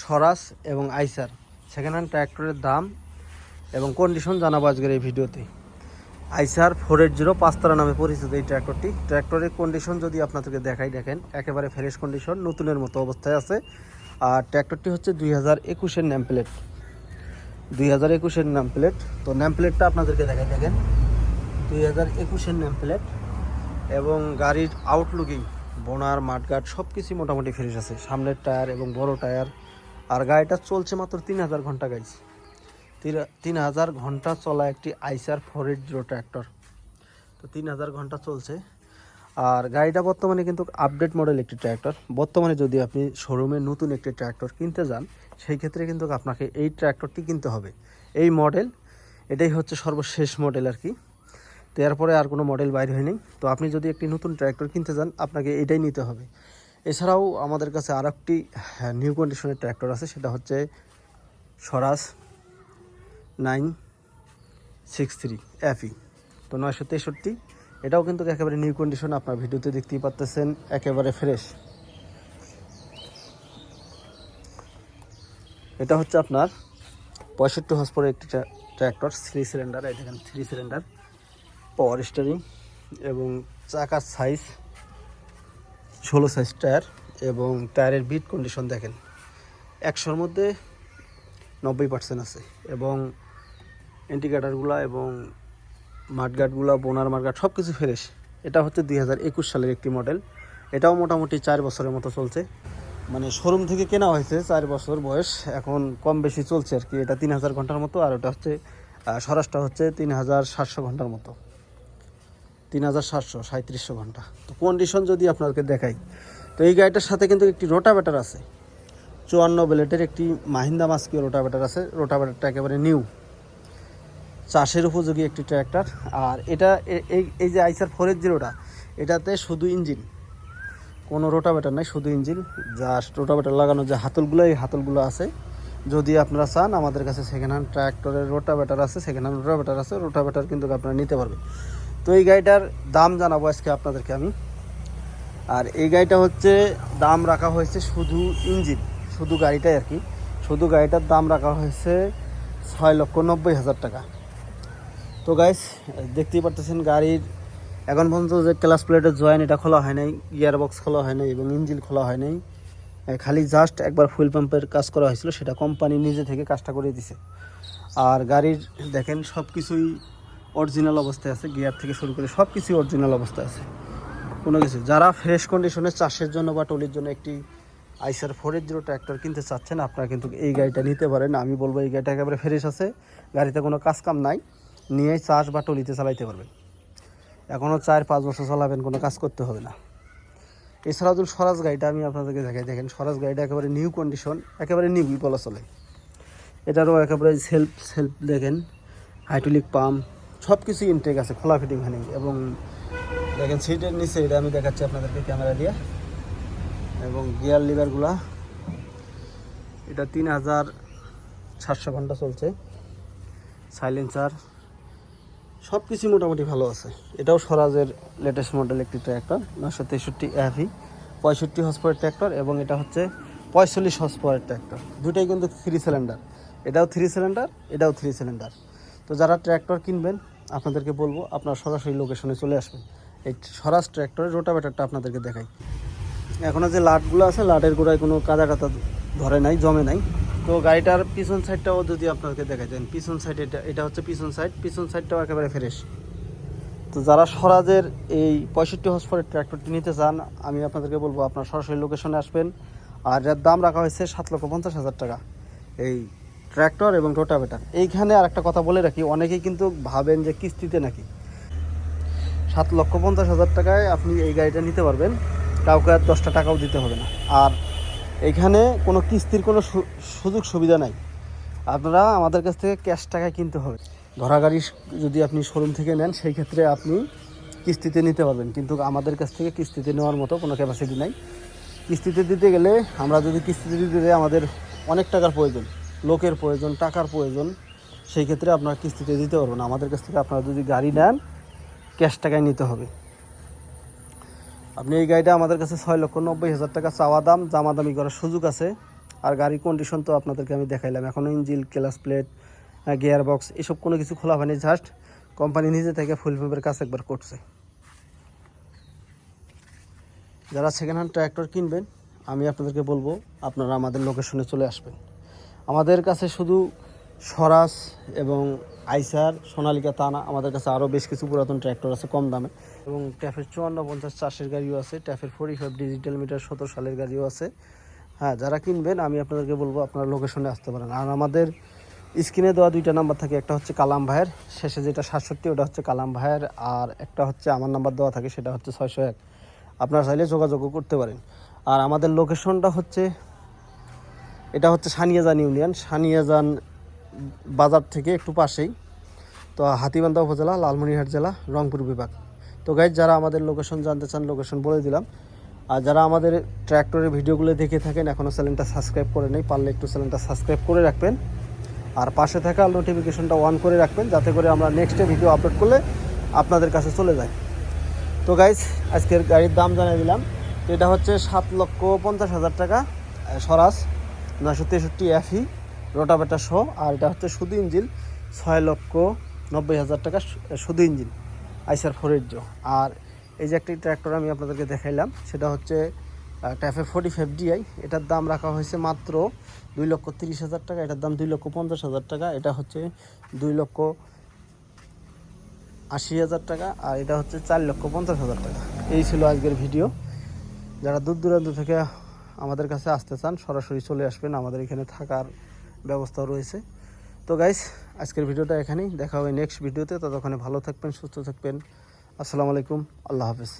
স্বরাজ এবং আইসার। Second hand ট্র্যাক্টরের দাম এবং কন্ডিশন জানাব আজকের এই ভিডিওতে। আইসার ফোর এইট জিরো পাঁচতারা নামে পরিচিত এই ট্র্যাক্টরটি ট্র্যাক্টরের কন্ডিশন যদি আপনাদেরকে দেখাই, দেখেন, একেবারে ফ্রেশ কন্ডিশন নতুনের মতো অবস্থায় আছে। আর ট্র্যাক্টরটি হচ্ছে দুই হাজার একুশের ন্যাম প্লেট দুই হাজার একুশের ন্যাম প্লেট তো ন্যাম প্লেটটা আপনাদেরকে দেখাই, দেখেন। দুই হাজার একুশের ন্যাম প্লেট এবং গাড়ির আউটলুকিং বোনার মাঠগাট সব কিছুই মোটামুটি ফ্রেশ আছে। সামনের টায়ার এবং বড় টায়ার আর গাড়িটা চলছে মাত্র তিন হাজার ঘণ্টা গাইছে তিন হাজার ঘণ্টা চলা একটি আইসার ফোর এইট জিরো ট্র্যাক্টর। তো তিন হাজার ঘণ্টা চলছে। আর গাড়িটা বর্তমানে কিন্তু আপডেট মডেল একটি ট্র্যাক্টর। বর্তমানে যদি আপনি শোরুমে নতুন একটি ট্র্যাক্টর কিনতে যান, সেই ক্ষেত্রে কিন্তু আপনাকে এই ট্র্যাক্টরটি কিনতে হবে। এই মডেল এটাই হচ্ছে সর্বশেষ মডেল আর কি। তো এরপরে আর কোনো মডেল বাইর হয়নি। তো আপনি যদি একটি নতুন ট্র্যাক্টর কিনতে যান, আপনাকে এটাই নিতে হবে। এছাড়াও আমাদের কাছে আর একটি নিউ কন্ডিশনের ট্র্যাক্টর আছে, সেটা হচ্ছে Swaraj nine six three FE তো নয়শো তেষট্টি। এটাও কিন্তু একেবারে নিউ কন্ডিশন আপনার ভিডিওতে দেখতেই পাচ্তেছেন একেবারে ফ্রেশ এটা হচ্ছে আপনার পঁয়ষট্টি হসপোর একটি ট্র্যাক্টর থ্রি সিলিন্ডার এটা থ্রি সিলিন্ডার পাওয়ার স্টারিং এবং চাকার সাইজ ষোলো সাইজ টায়ার এবং টায়ারের বিট কন্ডিশন দেখেন। একশোর মধ্যে নব্বই পার্সেন্ট আছে এবং ইন্ডিকেটারগুলো এবং মাঠগাটগুলো বোনার মাঠগাট সব কিছু ফ্রেশ এটা হচ্ছে দুই হাজার একুশ সালের একটি মডেল এটাও মোটামুটি চার বছরের মতো চলছে। মানে শোরুম থেকে কেনা হয়েছে, চার বছর বয়স। এখন কম বেশি চলছে আর কি। এটা তিন হাজার ঘণ্টার মতো আর ওটা হচ্ছে স্বরাজটা হচ্ছে তিন হাজার সাতশো ঘণ্টার মতো। তিন হাজার সাতশো, সাঁত্রিশশো ঘণ্টা। তো কন্ডিশন যদি আপনাকে দেখাই, তো এই গাড়িটার সাথে কিন্তু একটি রোটাভেটার আছে। চুয়ান্ন ব্লেটের একটি মাহিন্দা মাস্কিও রোটাভেটার আছে রোটাভেটারটা একেবারে নিউ চাষের উপযোগী একটি ট্র্যাক্টর আর এটা এই এই যে আইসার ফোরের জিরোটা, এটাতে শুধু ইঞ্জিন কোনো রোটাভেটার নাই, শুধু ইঞ্জিন জাস্ট রোটাভেটার লাগানো যে হাতলগুলো, এই হাতলগুলো আছে। যদি আপনারা চান, আমাদের কাছে সেকেন্ড হ্যান্ড ট্র্যাক্টরের রোটাভেটার আছে সেকেন্ড হ্যান্ড রোটাভেটার আছে রোটাভেটার কিন্তু আপনারা নিতে পারবেন। তো এই গাড়িটার দাম জানাব আজকে আপনাদেরকে আমি। আর এই গাড়িটা হচ্ছে, দাম রাখা হয়েছে শুধু ইঞ্জিন, শুধু গাড়িটাই আর কি। শুধু গাড়িটার দাম রাখা হয়েছে ছয় লক্ষ নব্বই হাজার টাকা। তো গাইস দেখতেই পারতেছেন গাড়ির, এখন পর্যন্ত যে ক্লাস প্লেটের জয়েন এটা খোলা হয় নাই গিয়ার বক্স খোলা হয় নাই, এবং ইঞ্জিন খোলা হয় নাই। খালি জাস্ট একবার ফুল পাম্পের কাজ করা হয়েছিল, সেটা কোম্পানি নিজে থেকে কাজটা করে দিছে। আর গাড়ির দেখেন সব কিছুই অরিজিনাল অবস্থায় আছে গিয়ার থেকে শুরু করে সব কিছুই অরিজিনাল অবস্থায় আছে। কোনো কিছু। যারা ফ্রেশ কন্ডিশনে চাষের জন্য বা টলির জন্য একটি আইসার ফোর জিরো ট্র্যাক্টর কিনতে চাচ্ছেন, আপনারা কিন্তু এই গাড়িটা নিতে পারেন। আমি বলব এই গাড়িটা একেবারে ফ্রেশ আছে, গাড়িতে কোনো কাজ কাম নাই নিয়ে চাষ বা টলিতে চালাইতে পারবেন। এখনও চার পাঁচ বছর চালাবেন, কোনো কাজ করতে হবে না। এছাড়াও যদি স্বরাজ গাড়িটা আমি আপনাদেরকে দেখাই, দেখেন স্বরাজ গাড়িটা একেবারে নিউ কন্ডিশন একেবারে নিউই বলা চলে এটারও একেবারে সেলফ সেলফ দেখেন হাইড্রোলিক পাম্প সব কিছু ইনটেক আছে, খোলা ফিটিং হয়নি এবং দেখেন সিটের নিচে, এটা আমি দেখাচ্ছি আপনাদেরকে ক্যামেরা দিয়ে। এবং গিয়ার লিভারগুলা এটা তিন হাজার সাতশো ঘণ্টা চলছে। সাইলেন্সার সব কিছু মোটামুটি ভালো আছে। এটাও স্বরাজের লেটেস্ট মডেল একটি ট্র্যাক্টর নশো তেষট্টি এফি পঁয়ষট্টি হসপাওয়ার ট্র্যাক্টর এবং এটা হচ্ছে পঁয়তাল্লিশ হসপাওয়ার ট্র্যাক্টর দুটাই কিন্তু থ্রি সিলিন্ডার এটাও থ্রি সিলিন্ডার এটাও থ্রি সিলিন্ডার তো যারা ট্র্যাক্টর কিনবেন, আপনাদেরকে বলব আপনারা সরাসরি লোকেশনে চলে আসবেন। এই স্বরাজ ট্র্যাক্টরের রোটাভেটারটা আপনাদেরকে দেখাই। এখনও যে লাটগুলো আছে, লাটের গোড়ায় কোনো কাদা কাদা ধরে নাই, জমে নাই। তো গাড়িটার পিছন সাইডটাও যদি আপনাদেরকে দেখাই দেন, পিছন সাইড এটা এটা হচ্ছে পিছন সাইড পিছন সাইডটাও একেবারে ফ্রেশ তো যারা স্বরাজের এই পঁয়ষট্টি হসপরের ট্র্যাক্টরটি নিতে চান, আমি আপনাদেরকে বলব আপনার সরাসরি লোকেশনে আসবেন। আর এর দাম রাখা হয়েছে সাত লক্ষ পঞ্চাশ হাজার টাকা। এই ট্র্যাক্টর এবং রোটাভেটার। এইখানে আর একটা কথা বলে রাখি, অনেকেই কিন্তু ভাবেন যে কিস্তিতে নাকি। সাত লক্ষ পঞ্চাশ হাজার টাকায় আপনি এই গাড়িটা নিতে পারবেন, কাউকে আর দশটা টাকাও দিতে হবে না। আর এখানে কোনো কিস্তির কোনো সুযোগ সুবিধা নাই। আপনারা আমাদের কাছ থেকে ক্যাশ টাকায় কিনতে হবে। ধরা গাড়ি যদি আপনি শোরুম থেকে নেন, সেই ক্ষেত্রে আপনি কিস্তিতে নিতে পারবেন। কিন্তু আমাদের কাছ থেকে কিস্তিতে নেওয়ার মতো কোনো ক্যাপাসিটি নাই। কিস্তিতে দিতে গেলে আমরা যদি কিস্তিতে দিতে যাই, আমাদের অনেক টাকার প্রয়োজন। লোকের প্রয়োজন, টাকার প্রয়োজন, সেই ক্ষেত্রে আপনারা কিস্তিতে দিতে পারবেন। আমাদের কাছ থেকে আপনারা যদি গাড়ি নেন, ক্যাশ টাকায় নিতে হবে। আপনি এই গাড়িটা আমাদের কাছে ছয় লক্ষ নব্বই হাজার টাকা চাওয়া দাম দামাদামি করার সুযোগ আছে। আর গাড়ির কন্ডিশন তো আপনাদেরকে আমি দেখাইলাম। এখনও engine clutch plate gear box এসব কোনো কিছু খোলা হয়নি জাস্ট কোম্পানি নিজে থেকে ফুল পেপের কাজ একবার করছে। যারা সেকেন্ড হ্যান্ড ট্র্যাক্টর কিনবেন, আমি আপনাদেরকে বলব, আপনারা আমাদের লোকেশনে চলে আসবেন। আমাদের কাছে শুধু স্বরাজ এবং আইসার, সোনালিকা তা না আমাদের কাছে আরও বেশ কিছু পুরাতন ট্র্যাক্টর আছে কম দামে। এবং ট্যাফের চুয়ান্ন পঞ্চাশ চাষের গাড়িও আছে, ট্যাফের ফোর্টি ফাইভ ডিজিটাল মিটার সতেরো সালের গাড়িও আছে। হ্যাঁ যারা কিনবেন, আমি আপনাদেরকে বলব আপনারা লোকেশনে আসতে পারেন। আর আমাদের স্ক্রিনে দেওয়া দুইটা নাম্বার থাকে, একটা হচ্ছে কালাম ভাইয়ের, শেষে যেটা সাতষট্টি, ওটা হচ্ছে কালাম ভাইয়ের, আর একটা হচ্ছে আমার নাম্বার দেওয়া থাকে, সেটা হচ্ছে ছয়শো এক। আপনারা চাইলে যোগাযোগও করতে পারেন। আর আমাদের লোকেশনটা হচ্ছে এটা হচ্ছে সানিয়াজান ইউনিয়ন। সানিয়াজান বাজার থেকে একটু পাশেই। তো হাতিবান্ধা উপজেলা, লালমনিরহাট জেলা, রংপুর বিভাগ। তো গাইজ যারা আমাদের লোকেশন জানতে চান লোকেশন বলে দিলাম। আর যারা আমাদের ট্র্যাক্টরের ভিডিওগুলো দেখে থাকেন এখনও চ্যানেলটা সাবস্ক্রাইব করে নেই, পারলে একটু চ্যানেলটা সাবস্ক্রাইব করে রাখবেন। আর পাশে থাকা নোটিফিকেশনটা অন করে রাখবেন, যাতে করে আমরা নেক্সটে ভিডিও আপলোড করলে আপনাদের কাছে চলে যায়। তো গাইজ আজকের গাড়ির দাম জানিয়ে দিলাম। এটা হচ্ছে সাত লক্ষ পঞ্চাশ হাজার টাকা স্বরাজ নয়শো তেষট্টি এফি রোটাবেটা সহ, আর এটা হচ্ছে শুধু ইঞ্জিন, ছয় লক্ষ নব্বই হাজার টাকা শুধু ইঞ্জিন আইসার ফোরের জো আর এই যে একটি ট্র্যাক্টর আমি আপনাদেরকে দেখাইলাম, সেটা হচ্ছে ট্যাফে ফোর্টি ফাইভ ডিআই এটার দাম রাখা হয়েছে মাত্র দুই লক্ষ তিরিশ হাজার টাকা, এটার দাম দুই লক্ষ পঞ্চাশ হাজার টাকা, এটা হচ্ছে দুই লক্ষ আশি হাজার টাকা, আর এটা হচ্ছে চার লক্ষ পঞ্চাশ হাজার টাকা। এই ছিল আজকের ভিডিও। যারা দূর দূরান্ত থেকে আমাদের কাছে আসতে চান, সরাসরি চলে আসবেন। আমাদের এখানে থাকার ব্যবস্থাও রয়েছে। তো গাইস আজকের ভিডিওটা এখানেই। দেখা হবে নেক্সট ভিডিওতে। ততক্ষণে ভালো থাকবেন, সুস্থ থাকবেন। আসসালামু আলাইকুম। আল্লাহ হাফেজ।